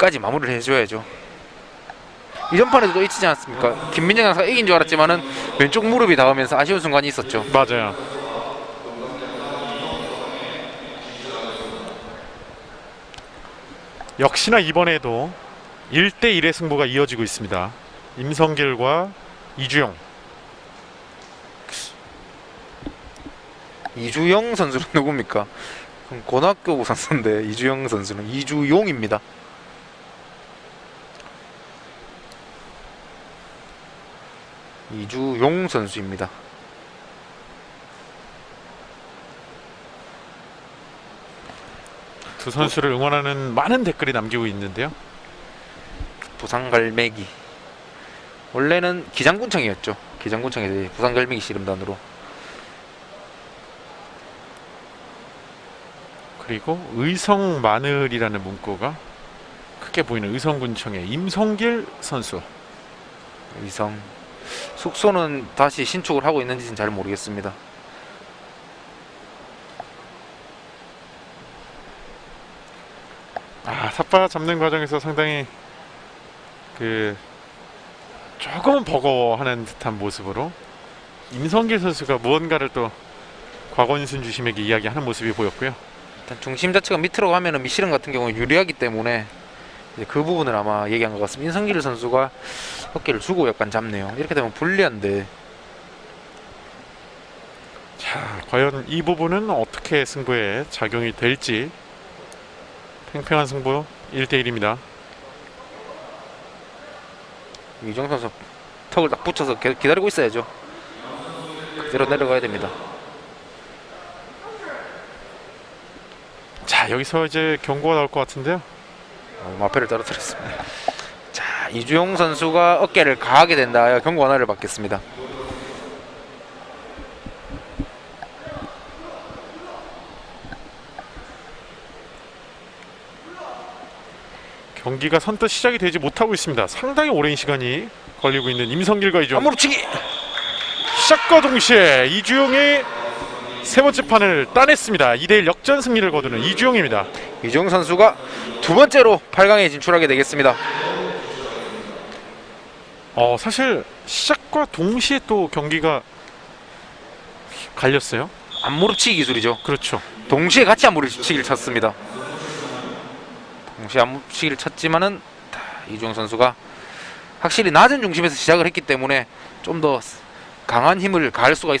까지 마무리를 해줘야죠. 이전 판에도 있지 않았습니까? 김민정 장사가 이긴 줄 알았지만은 왼쪽 무릎이 닿으면서 아쉬운 순간이 있었죠. 맞아요. 역시나 이번에도 1대1의 승부가 이어지고 있습니다. 임성길과 이주영. 이주영 선수는 누굽니까? 그럼 고등학교 선수인데 이주영 선수는 이주용입니다. 이주용 선수입니다. 두 선수를 응원하는 많은 댓글이 남기고 있는데요. 부산갈매기 원래는 기장군청이었죠. 기장군청에서 부산갈매기 씨름단으로 그리고 의성 마늘이라는 문구가 크게 보이는 의성군청의 임성길 선수. 이성 숙소는 다시 신축을 하고 있는지는 잘 모르겠습니다. 아 삿바 잡는 과정에서 상당히 그 조금은 버거워하는 듯한 모습으로 임성길 선수가 무언가를 또 곽원순 주심에게 이야기하는 모습이 보였고요. 일단 중심 자체가 밑으로 가면은 미실은 같은 경우는 유리하기 때문에 그 부분을 아마 얘기한 것 같습니다. 인성길 선수가 어깨를 주고 약간 잡네요. 이렇게 되면 불리한데 자, 과연 이 부분은 어떻게 승부에 작용이 될지 팽팽한 승부 1대1입니다. 이정 선수 턱을 딱 붙여서 기- 기다리고 있어야죠. 그대로 내려가야 됩니다. 자, 여기서 이제 경고가 나올 것 같은데요. 어, 마패를 떨어뜨렸습니다. 자 이주용 선수가 어깨를 가하게 된다. 하여 경고 하나를 받겠습니다. 경기가 선뜻 시작이 되지 못하고 있습니다. 상당히 오랜 시간이 걸리고 있는 임성길과 이주영. 안무릎치기. 시작과 동시에 이주영이 세 번째 판을 따냈습니다. 2대1 역전 승리를 거두는 이주영입니다. 이주용 선수가 두 번째로 8강에 진출하게 되겠습니다. 어, 사실 시작과 동시에 또 경기가 갈렸어요. 안무릎치기 기술이죠. 그렇죠. 동시에 같이 안무릎치기를 쳤습니다. 동시에 안무릎치기를 쳤지만은 다, 이주영 선수가 확실히 낮은 중심에서 시작을 했기 때문에 좀 더 강한 힘을 가할 수가 있.